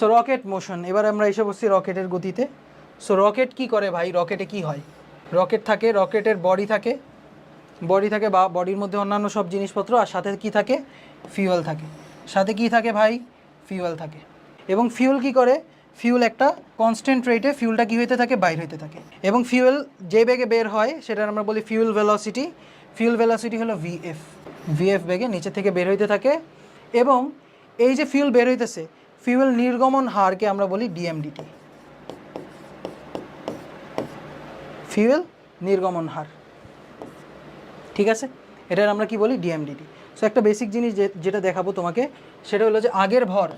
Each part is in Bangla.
সো রকেট মোশন এবার আমরা এসে বসছি রকেটের গতিতে। সো রকেট কি করে ভাই? রকেটে কি হয়? রকেট থাকে, রকেটের বডি থাকে। বডি থাকে বা বডির মধ্যে অন্যান্য সব জিনিসপত্র আর সাথে কি থাকে? ফিউয়েল থাকে। সাথে কি থাকে ভাই? ফিউয়েল থাকে। এবং ফিউল কি করে? ফিউল একটা কনস্ট্যান্ট রেটে ফিউলটা কি হইতে থাকে? বাইর হইতে থাকে। এবং ফিউয়েল যে বেগে বের হয় সেটা আমরা বলি ফিউল ভেলোসিটি ফিউল ভেলোসিটি হলো ভিএফ ভিএফ বেগে নিচে থেকে বের হইতে থাকে। এবং এই যে ফিউল বের হইতেছে ফিউল নির্গমন হারকে আমরা বলি ডিএমডিটি ফিউল নির্গমন হার। ঠিক আছে? এটার আমরা কি বলি? ডিএমডিটি সো একটা বেসিক জিনিস যেটা দেখাবো তোমাকে, সেটা হলো যে আগের ভর,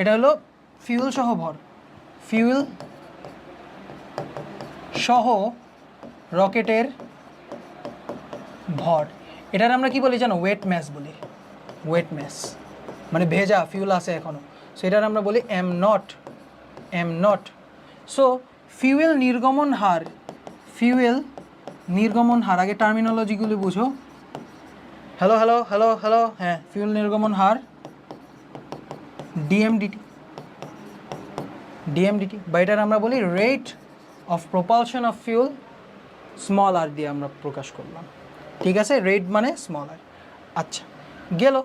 এটা হলো ফিউল সহ ভর। ফিউল সহ রকেটের ভর। এটার আমরা কি বলি জানো? ওয়েট ম্যাস বলি। ওয়েট ম্যাস মানে ভেজা ফিউল আছে এখনও সো এটার আমরা বলি M not M not so fuel নির্গমন হার ফিউয়েল নির্গমন হার, আগে টার্মিনোলজিগুলি বুঝো। হ্যালো হ্যালো হ্যালো হ্যালো হ্যাঁ ফিউল নির্গমন হার D M D T D M D T বা এটার আমরা বলি rate of propulsion of fuel small আর দিয়ে আমরা প্রকাশ করলাম। ঠিক আছে? রেট মানে স্মল আর আচ্ছা গেল।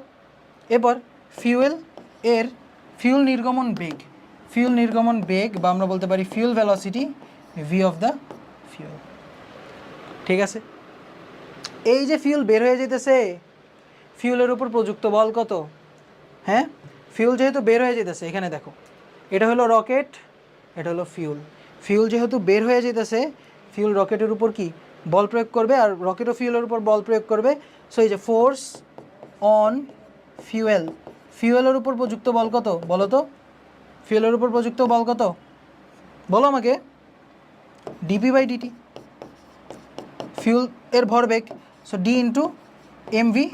এবার ফিউয়েল এর ফিউল নির্গমন বেগ ফিউল নির্গমন বেগ বা আমরা বলতে পারি fuel velocity V of the fuel ঠিক আছে? এই যে ফিউল বের হয়ে যেতেছে ফিউলের উপর প্রযুক্ত বল কত? হ্যাঁ? ফিউল যেহেতু বের হয়ে যেতেছে এখানে দেখো, এটা হলো রকেট এটা হলো ফিউল ফিউল যেহেতু বের হয়ে যেতেছে ফিউল রকেটের উপর কি? বল প্রয়োগ করবে আর রকেটও ফিউলের উপর বল প্রয়োগ করবে। সো এই যে ফোর্স অন ফিউয়েল ফিউয়েলের উপর প্রযুক্ত বল কত? বলো তো। ফিউলের উপর প্রযুক্ত বল কত? বলো আমাকে। ডিপি বাই ডিটি ফিউল এর ভরবেগ so D into M V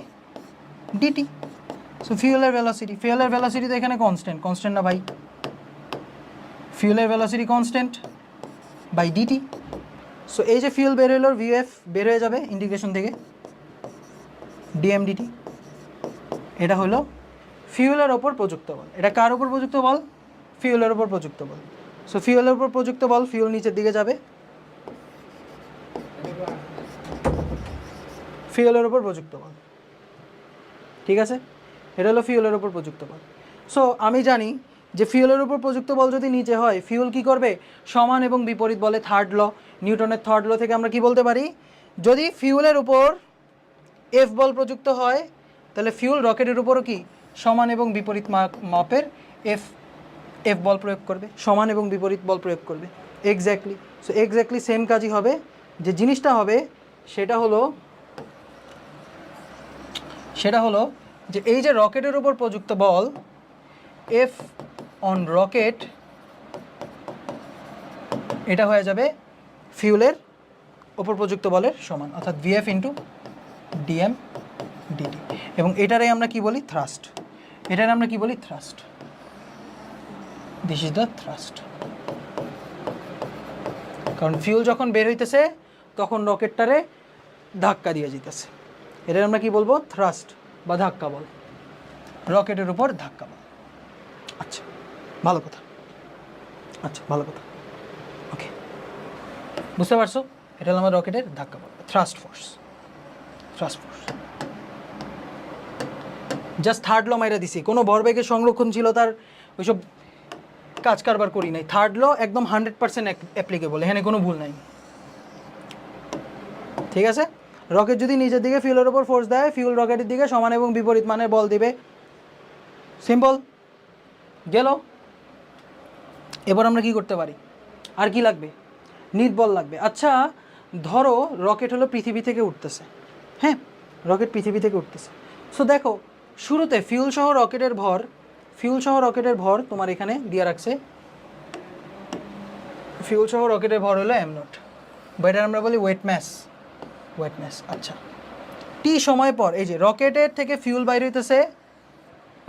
D T so ফিউলের velocity ফিউলের ভেলোসিটি তো এখানে কনস্ট্যান্ট কনস্ট্যান্ট না ভাই? ফিউলের velocity constant by D T so এই যে ফিউল বের হলো ভিএফ বের হয়ে যাবে ইন্টিগ্রেশন থেকে। ডিএমডিটি এটা হলো ফিউলের ওপর প্রযুক্ত বল। এটা কার ওপর প্রযুক্ত বল? ফিউলের ওপর প্রযুক্ত বল। সো ফিউলের উপর প্রযুক্ত বল ফিউল নিচের দিকে যাবে। ফিউলের ওপর প্রযুক্ত বল। ঠিক আছে? এটা হলো ফিউলের ওপর প্রযুক্ত বল। সো আমি জানি যে ফিউলের উপর প্রযুক্ত বল যদি নিচে হয় ফিউল কি করবে? সমান এবং বিপরীত বলে থার্ড ল নিউটনের থার্ড ল থেকে আমরা কি বলতে পারি? যদি ফিউলের উপর এফ বল প্রযুক্ত হয়, তাহলে ফিউল রকেটের উপরও কি? সমান এবং বিপরীত মাপের এফ এফ বল প্রয়োগ করবে। সমান এবং বিপরীত বল প্রয়োগ করবে। এক্স্যাক্টলি সো এক্স্যাক্টলি সেম কাজই হবে। যে জিনিসটা হবে, সেটা হলো সেটা হলো যে এই যে রকেটের উপর প্রযুক্ত বল এফ অন রকেট এটা হয়ে যাবে ফিউলের ওপর প্রযুক্ত বলের সমান। অর্থাৎ ভিএফ ইন্টু ডিএম ডিটি এবং এটারই আমরা কি বলি? থ্রাস্ট এটার আমরা কি বলি? Thrust this is the thrust কারণ ফিউল যখন বের হইতেছে, তখন রকেটটারে ধাক্কা দিয়ে যেতেছে এটার আমরা কি বলব? থ্রাস্ট বা ধাক্কা বল। রকেটের উপর ধাক্কা বল। আচ্ছা ভালো কথা। আচ্ছা ভালো কথা। ওকে বুঝতে পারছ? এটা হলো আমার রকেটের ধাক্কা বল। Thrust force thrust force just third law মাইরা দিছি। কোনো ভরবেগের সংরক্ষণশীলতার ওইসব কাজ কারবার করি নাই। থার্ড ল একদম হান্ড্রেড পার্সেন্ট অ্যাপ্লিকেবল এখানে কোনো ভুল নাই। ঠিক আছে? রকেট যদি নিজের দিকে ফিউলের ওপর ফোর্স দেয় ফিউল রকেটের দিকে সমান এবং বিপরীত মানের বল দিবে। সিম্পল গেল? এবার আমরা কি করতে পারি? আর কি লাগবে? নিট বল লাগবে। আচ্ছা ধরো রকেট হলো পৃথিবী থেকে উঠতেছে। হ্যাঁ রকেট পৃথিবী থেকে উঠতেছে। সো দেখো শুরুতে ফিউল সহ রকেটের ভর ফিউল সহ রকেটের ভর তোমার এখানে দিয়ে রাখছে। ফিউল সহ রকেটের ভর হলো এম নট বা এটার আমরা বলি ওয়েট ম্যাস ওয়েট ম্যাস আচ্ছা। টি সময় পর, এই যে রকেটের থেকে ফিউল বাইর হইতেছে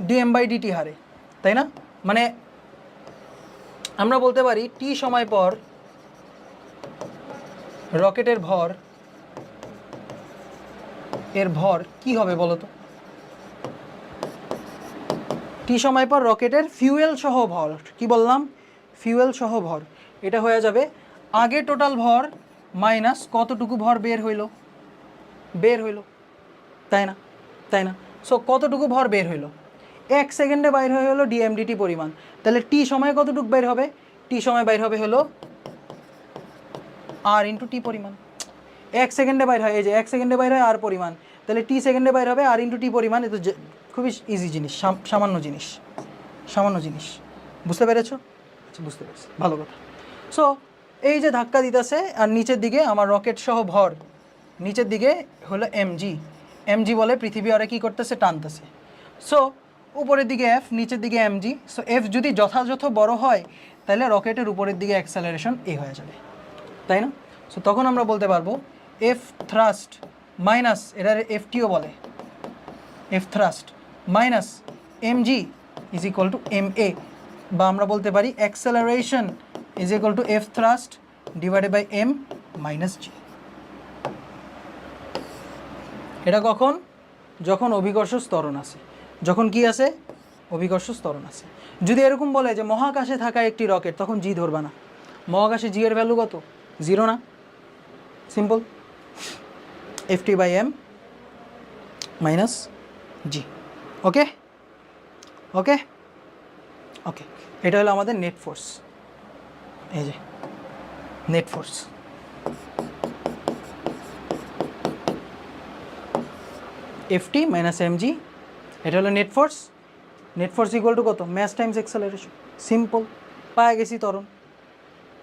ডিএম বাই ডিটি হারে, তাই না? মানে আমরা বলতে পারি টি সময় পর রকেটের ভর, এর ভর কি হবে বলো তো টি সময় পর রকেটের ফিউয়েল সহ ভর? কি বললাম? ফিউয়েল সহ ভর। এটা হয়ে যাবে আগে টোটাল ভর মাইনাস কতটুকু ভর বের হইল? বের হইল। তাই না? তাই না? সো কতটুকু ভর বের হইল? এক সেকেন্ডে বাইর হয়ে হলো ডিএমডিটি পরিমাণ। তাহলে টি সময় কতটুকু বের হবে? টি সময় বাইর হবে হলো আর ইন্টু টি পরিমাণ। এক সেকেন্ডে বাইর হয়, এই যে এক সেকেন্ডে বাইর হয় আর পরিমাণ। তাহলে টি সেকেন্ডে বাইর হবে আর ইন্টু টি পরিমাণ। এটা যে- খুবই ইজি জিনিস সামান্য জিনিস সামান্য জিনিস। বুঝতে পেরেছ? আচ্ছা বুঝতে পেরেছি। ভালো কথা। সো এই যে ধাক্কা দিতেছে, আর নিচের দিকে আমার রকেট সহ ভর, নিচের দিকে হলো এমজি এমজি বলে পৃথিবী আরে কী করতেছে? টানতেছে। সো উপরের দিকে এফ নিচের দিকে এমজি সো এফ যদি যথাযথ বড় হয়, তাহলে রকেটের উপরের দিকে অ্যাক্সেলারেশন এ হয়ে যাবে। তাই না? সো তখন আমরা বলতে পারব এফ থ্রাস্ট মাইনাস এটার এফটিও বলে। F thrust minus M G is equal to M A বা আমরা বলতে পারি acceleration is equal to F thrust divided by M minus G এটা কখন? যখন অভিকর্ষ স্তরণ আছে। যখন কি আছে? অভিকর্ষ স্তরণ আছে। যদি এরকম বলে যে মহাকাশে থাকা একটি রকেট, তখন জি ধরবা না। মহাকাশে জি এর ভ্যালু কত? জিরো না? Simple F T by M minus G okay okay okay এটা হলো আমাদের নেট ফোর্স এই যে net force F T minus M G এটা হলো net force net force equal to কত? ম্যাস টাইমস এক্সেলারেশন সিম্পল পায়ে গেছি তরণ।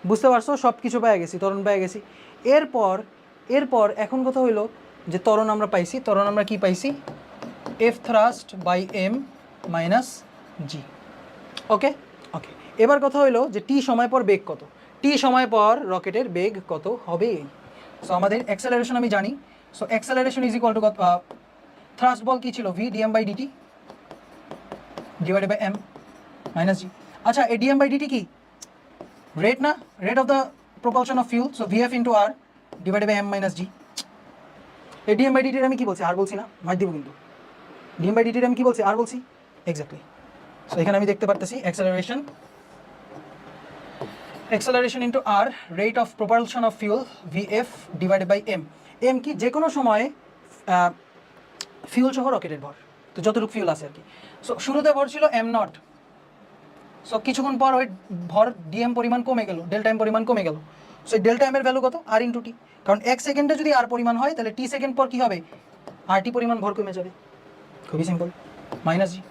বুঝতে পারছ? সব কিছু পেয়ে গেছি ত্বরণ পেয়ে গেছি। এরপর এরপর এখন কথা হইল যে ত্বরণ আমরা পাইছি। ত্বরণ আমরা কি পাইছি? F thrust by M minus G okay okay এবার কথা হইল যে টি সময় পর বেগ কত? টি সময় পর রকেটের বেগ কত হবে? সো আমাদের অ্যাক্সেলারেশন আমি জানি। So acceleration is equal to কত? থ্রাস্ট বল কী ছিল? V D M by D T divided by M minus G আচ্ছা এ D M by D T কি? Rate না? Rate of the propulsion of fuel, so vf into r divided by m minus g এই ডিএম বাই ডিটির আমি কি বলছি? আর বলছি না? মার দিব কিন্তু। ডিএম বাই ডিটির আমি কি বলছি? আর বলছি? এক্স্যাক্টলি সো এখানে আমি দেখতে পারতেছি acceleration acceleration into r, rate of propulsion of fuel vf divided by M M কি? যে কোনো সময়ে ফিউল সহ রকেটের ভর। তো যতটুকু ফিউল আছে আর কি। সো শুরুতে ভর ছিল এম নট সো কিছুক্ষণ পর ওই ভর ডিএম পরিমাণ কমে গেল ডেল টাইম পরিমাণ কমে গেল। সো ডেল টাইমের ভ্যালু কত? আর ইন্টু টি কারণ এক সেকেন্ডে যদি আর পরিমাণ হয়, তাহলে টি সেকেন্ড পর কী হবে? আর টি পরিমাণ ভর কমে যাবে। খুবই সিম্পল মাইনাস জি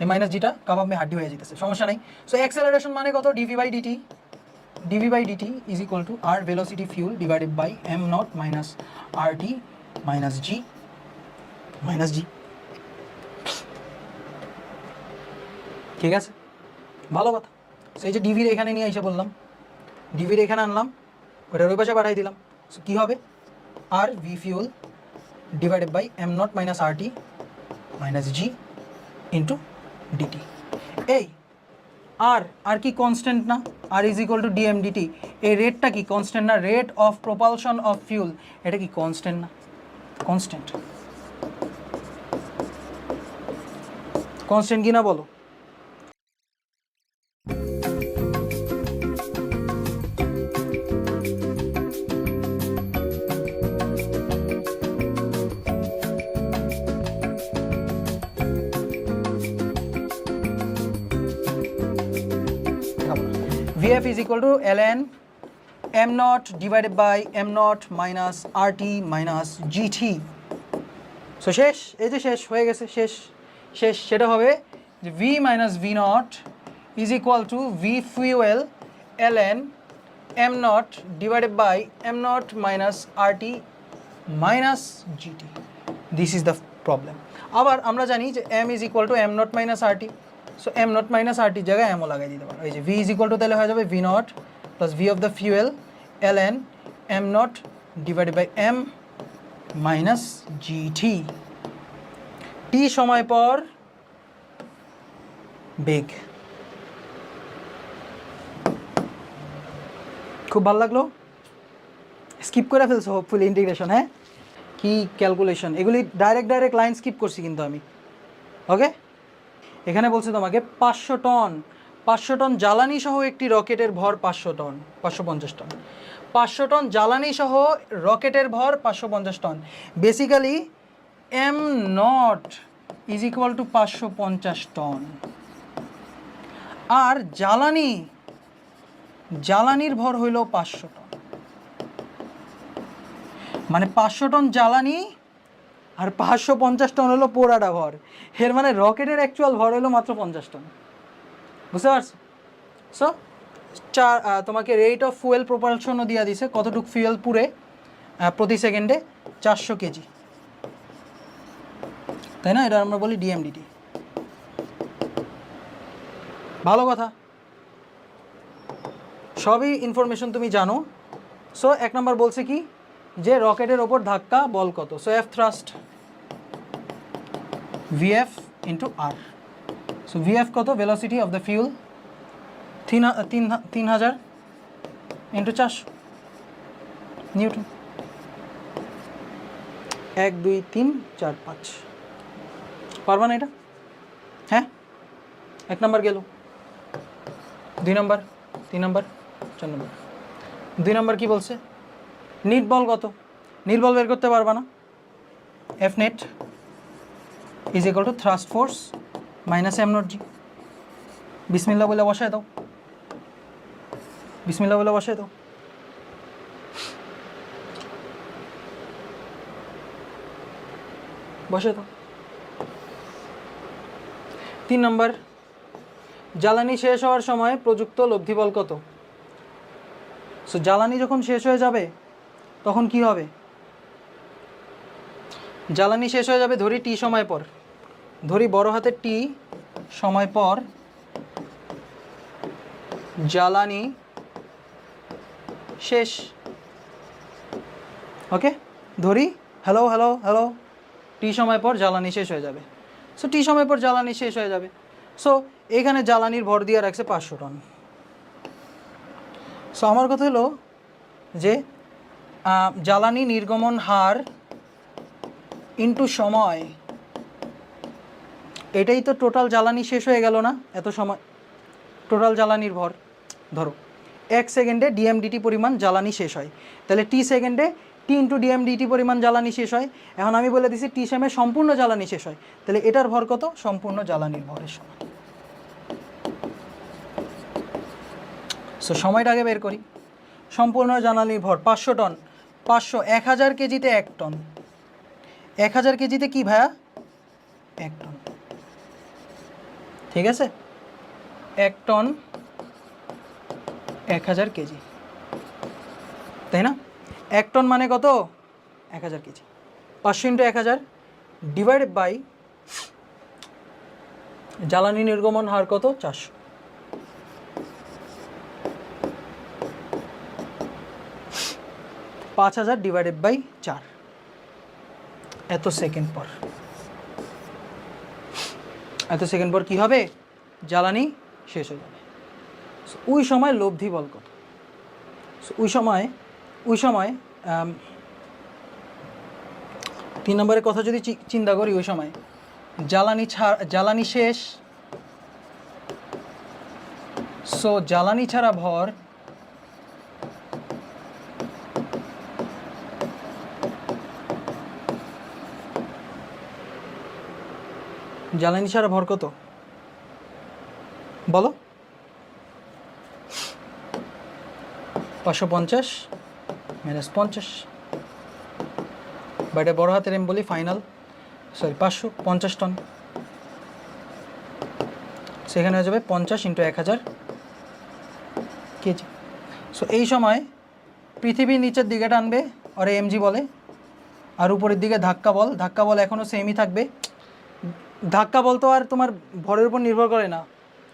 এই মাইনাস জিটা কাবাব মে হাড্ডি হয়ে যেতেছে সমস্যা নাই। সো অ্যাক্সেলারেশন মানে কত? D V by D T D V by D T is equal to R velocity fuel divided by M not minus R T minus G minus G ঠিক আছে? ভালো কথা। সেই যে ডিভির এখানে নিয়ে এসে বললাম। ডিভির এখানে আনলাম। ওটার ওই পাশে পাঠাই দিলাম। সো কী হবে? R V fuel divided by M not minus R T minus G into D T এই, আর আর কি কনস্ট্যান্ট না? R is equal to D M D T এই রেটটা কি কনস্ট্যান্ট না? Rate of propulsion of fuel এটা কি কনস্ট্যান্ট না? কনস্ট্যান্ট কনস্ট্যান্ট কি না বলো? VF is equal to ln m naught divided by m naught minus RT minus GT so শেষ, এই যে শেষ, হয়ে গেছে, শেষ শেষ, সেটা হবে যে V minus V not is equal to V fuel L N M not divided by M not minus R T minus G T this is the problem আবার আমরা জানি যে M is equal to M not minus R T so M not minus R টির জায়গায় এমও লাগাই দিতে পারো। এই যে ভি ইজ ইকুয়াল টু তাহলে হয়ে যাবে V not plus V of the fuel L N M not divided by M minus G T T T সময় পর বেগ। খুব ভালো লাগল? স্কিপ করে ফেলছো হোপফুলি ইন্টিগ্রেশন হ্যাঁ? কি ক্যালকুলেশন এগুলি ডাইরেক্ট ডাইরেক্ট লাইন স্কিপ করছি কিন্তু আমি। ওকে এখানে বলছে তোমাকে পাঁচশো টন পাঁচশো টন জ্বালানি সহ একটি রকেটের ভর পাঁচশো টন, পাঁচশো পঞ্চাশ টন। পাঁচশো টন জ্বালানি সহ রকেটের ভর পাঁচশো পঞ্চাশ ton. Basically M not is equal to পাঁচশো পঞ্চাশ টন। আর জ্বালানি, জ্বালানির ভর হইল পাঁচশো টন। মানে পাঁচশো টন জ্বালানি আর পাঁচশো পঞ্চাশ টন হলো পোড়াটা ভর। এর মানে রকেটের অ্যাকচুয়াল ভর হলো মাত্র পঞ্চাশ টন। বুঝতে পারছ? সো চার তোমাকে রেট অফ ফুয়েল প্রপালশনও দিয়া দিছে, কতটুকু ফুয়েল পুরে প্রতি সেকেন্ডে চারশো কেজি। তাই না? এটা আমরা বলি ডিএমডিটি ভালো কথা। সবই ইনফরমেশন তুমি জানো। সো এক নম্বর বলছে কি যে রকেটের ওপর ধাক্কা, বল কত? So F thrust VF into আর সো ভিএফ কত? ভেলোসিটি অফ দ্য ফিউল তিন তিন তিন হাজার ইন্টু চারশো। নিউটন এক, দুই, তিন, চার, পাঁচ। পারবা না এটা? হ্যাঁ? এক নম্বর গেল। দুই নম্বর, তিন নম্বর, চার নম্বর। দুই নম্বর কি বলছে? নিট বল কত? নিট বল বের করতে পারবা না। F net is equal to thrust force minus M not G বিসমিল্লা বলে বসায় দাও। বিসমিল্লা বলে বসায় দাও। বসে দাও। তিন নম্বর, জ্বালানি শেষ হওয়ার সময় প্রযুক্ত লব্ধি বল কত? সো জ্বালানি যখন শেষ হয়ে যাবে তখন কি হবে? জ্বালানি শেষ হয়ে যাবে, ধরি টি সময় পর। ধরি বড় হাতের টি সময় পর জ্বালানি শেষ। ওকে ধরি হ্যালো হ্যালো হ্যালো টি সময় পর জ্বালানি শেষ হয়ে যাবে। সো টি সময় পর জ্বালানি শেষ হয়ে যাবে। সো এখানে জ্বালানির ভর দিয়ে রাখছে পাঁচশো টন। সো আমার কথা হলো যে জ্বালানি নির্গমন হার ইন্টু সময়। এটাই তো টোটাল জ্বালানি শেষ হয়ে গেল না? এত সময়। টোটাল জ্বালানির ভর। ধরো, এক সেকেন্ডে ডিএমডিটি পরিমাণ জ্বালানি শেষ হয়। তাহলে টি সেকেন্ডে টি ইন্টু ডিএমডিটি পরিমাণ জ্বালানি শেষ হয়। এখন আমি বলে দিছি টি সেমে সম্পূর্ণ জ্বালানি শেষ হয়। তাহলে এটার ভর কত? সম্পূর্ণ জ্বালানির ভরের সমান। সো সময়টা আগে বের করি। সম্পূর্ণ জ্বালানির ভর পাঁচশো টন। পাঁচশো এক হাজার কেজিতে এক টন। এক হাজার কেজিতে কি ভাইয়া? এক টন। ঠিক আছে? এক টন এক হাজার কেজি। তাই না? এক টন মানে কত? এক হাজার কেজি। পাঁচশো ইন্টু এক হাজার ডিভাইডেড বাই জ্বালানি নির্গমন হার কত? চারশো। পাঁচ হাজার ডিভাইডেড বাই চার। এত সেকেন্ড পর। এত সেকেন্ড পর কি হবে? জ্বালানি শেষ হয়ে যাবে। ওই সময় লব্ধি বল কত? ওই সময় ওই সময় আম, তিন নম্বরের কথা যদি চিন্তা করি ওই সময় জ্বালানি ছাড়া জ্বালানি শেষ। সো জ্বালানি ছাড়া ভর জ্বালানি ছাড়া ভর কত? বলো। পাঁচশো পঞ্চাশ মাইনাস পঞ্চাশ। বা এটা বড় হাতের এম বলি ফাইনাল সরি পাঁচশো পঞ্চাশ টন সেখানে হয়ে যাবে পঞ্চাশ ইন্টু এক হাজার কেজি। সো এই সময় পৃথিবীর নিচের দিকে টানবে আর এমজি বলে, আর উপরের দিকে ধাক্কা বল। ধাক্কা বল এখনও সেমই থাকবে। ধাক্কা বলতো আর তোমার ভরের উপর নির্ভর করে না।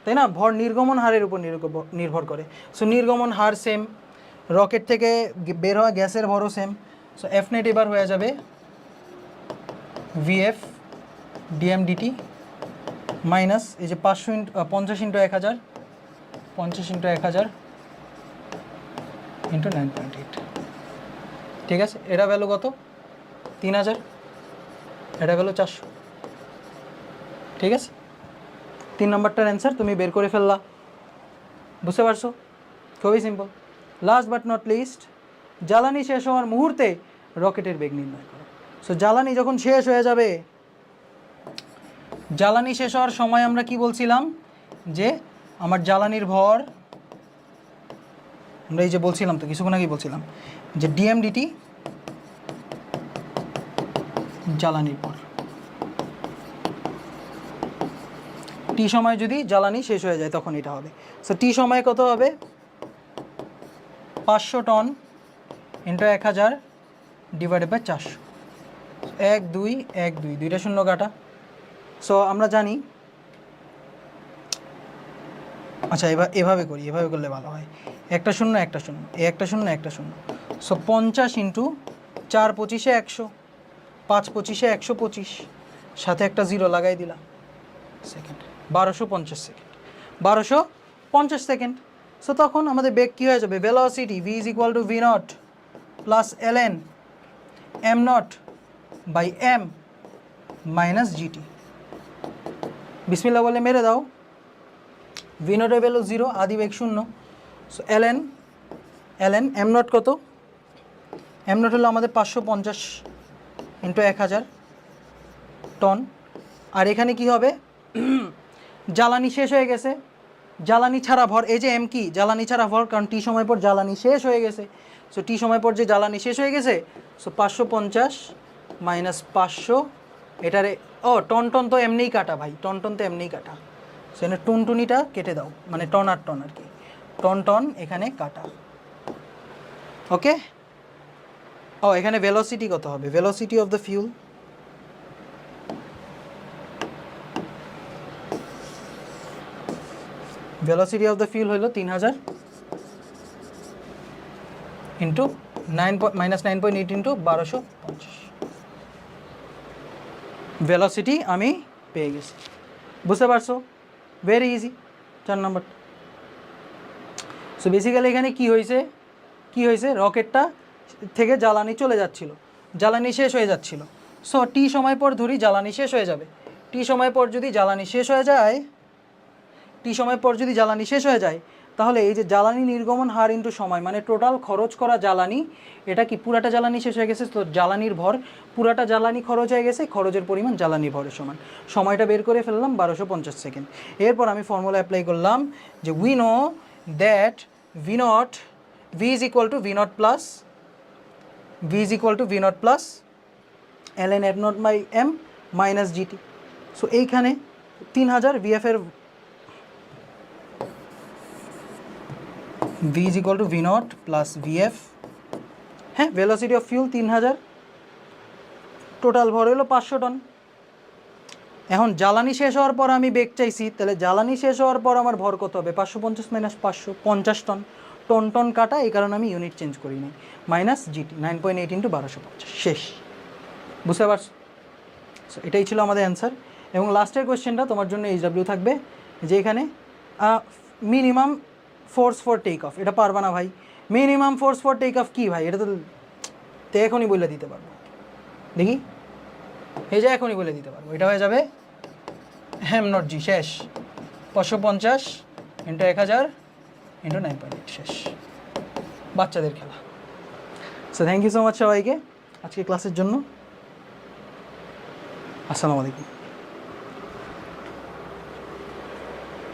তাই না? ভর নির্গমন হারের উপর নির্ভর করে। সো নির্গমন হার সেম রকেট থেকে বের হওয়া গ্যাসের ভরও সেম সো এফ নেট এবার হয়ে যাবে ভিএফ ডিএমডিটি মাইনাস এই যে পাঁচশো ইন্টু পঞ্চাশ ইন্টু এক হাজার, পঞ্চাশ ইন্টু এক হাজার ইন্টু নাইন পয়েন্ট এইট ঠিক আছে? এটা ভ্যালু কত? তিন হাজার, এটা ভ্যালু চারশো। ঠিক আছে? তিন নম্বরটার অ্যান্সার তুমি বের করে ফেললা। বুঝতে পারছ? খুবই simple last but not least জ্বালানি শেষ হওয়ার মুহূর্তে রকেটের বেগ নির্ণয় করো। সো জ্বালানি যখন শেষ হয়ে যাবে, জ্বালানি শেষ হওয়ার সময় আমরা কি বলছিলাম? যে আমার জ্বালানির ভর, আমরা এই যে বলছিলাম তো, কিছুক্ষণ আগেই বলছিলাম, যে ডিএমডিটি জ্বালানির ভর। টি সময় যদি জ্বালানি শেষ হয়ে যায়, তখন এটা হবে। সো টি সময় কত হবে? পাঁচশো টন ইন্টু এক হাজার ডিভাইডেড বাই চারশো। এক, দুই এক, দুই, দুইটা শূন্য কাটা। সো আমরা জানি আচ্ছা এবার এভাবে করি, এভাবে করলে ভালো হয়। একটা শূন্য একটা শূন্য একটা শূন্য একটা শূন্য। সো পঞ্চাশ ইন্টু চার পঁচিশে একশো, পাঁচ পঁচিশে একশো পঁচিশ, সাথে একটা জিরো লাগাই দিলাম। সেকেন্ড বারোশো পঞ্চাশ সেকেন্ড বারোশো পঞ্চাশ সেকেন্ড সো তখন আমাদের বেগ কী হয়ে যাবে? Velocity V is equal to V not plus L N M not by M minus G T বিসমিল্লা বলে মেরে দাও। ভি নটের ভ্যালু জিরো আদি বেগ শূন্য। So L N L N M not কত? এম নট হলো আমাদের পাঁচশো পঞ্চাশ ইন্টু এক হাজার টন আর এখানে কি হবে? জ্বালানি শেষ হয়ে গেছে। জ্বালানি ছাড়া ভর, এই যে এম কি? জ্বালানি ছাড়া ভর, কারণ টি সময় পর জ্বালানি শেষ হয়ে গেছে। সো টি সময় পর যে জ্বালানি শেষ হয়ে গেছে সো পাঁচশো পঞ্চাশ মাইনাস পাঁচশো, এটারে, ও, টন টন তো এমনিই কাটা ভাই, টন টন তো এমনিই কাটা। সো এখানে টুনটুনিটা কেটে দাও মানে টন আর টন আর কি। টন টন এখানে কাটা। ওকে ও, এখানে ভেলোসিটি কত হবে? Velocity of the fuel velocity of the fuel হলো তিন হাজার into nine minus nine point eight into বারোশো পঞ্চাশ। ভেলোসিটি আমি পেয়ে গেছি। বুঝতে পারছ? ভেরি ইজি চার নাম্বার সো বেসিক্যালি এখানে কি হয়েছে কি হয়েছে রকেটটা থেকে জ্বালানি চলে যাচ্ছিল। জ্বালানি শেষ হয়ে যাচ্ছিল। সো টি সময় পর ধরি জ্বালানি শেষ হয়ে যাবে। টি সময় পর যদি জ্বালানি শেষ হয়ে যায় টি সময় পর যদি জ্বালানি শেষ হয়ে যায়, তাহলে এই যে জ্বালানি নির্গমন হার ইন্টু সময় মানে টোটাল খরচ করা জ্বালানি, এটা কি পুরাটা জ্বালানি শেষ হয়ে গেছে? তো জ্বালানির ভর, পুরাটা জ্বালানি খরচ হয়ে গেছে, খরচের পরিমাণ জ্বালানি ভরের সমান। সময়টা বের করে ফেললাম বারোশো পঞ্চাশ সেকেন্ড। এরপর আমি ফর্মুলা অ্যাপ্লাই করলাম যে we know that V naught V is equal to V naught plus V is equal to V naught plus L N F naught by M minus GT so এইখানে তিন হাজার ভিএফের V is equal to V naught plus VF হ্যাঁ ভেলোসিটি অফ ফিউল তিন হাজার টোটাল ভর হলো পাঁচশো টন এখন জ্বালানি শেষ হওয়ার পর আমি বেগ চাইছি, তাহলে জ্বালানি শেষ হওয়ার পর আমার ভর কত হবে? পাঁচশো পঞ্চাশ মাইনাস পাঁচশো পঞ্চাশ টন টন টন কাটা, এই কারণে আমি ইউনিট চেঞ্জ করি নাই minus G T nine point eight into বারোশো পঞ্চাশ। শেষ। বুঝতে পারছ? এটাই ছিল আমাদের অ্যান্সার এবং লাস্টের কোয়েশ্চেনটা তোমার জন্য এইচডাব্লিউ থাকবে, যে এখানে minimum force for take off এটা পারবা না ভাই। Minimum force for take off কী ভাই? এটা তো এখনই বলে দিতে পারব। দেখি। এই যে এখনই বলে দিতে পারব। এটা হয়ে যাবে হ্যাম নট জি শেষ। পাঁচশো পঞ্চাশ ইন্টু এক হাজার ইন্টু নাইন পয়েন্ট এইট শেষ। বাচ্চাদের খেলা। So thank you so much সবাইকে আজকে ক্লাসের জন্য। আসসালামু আলাইকুম।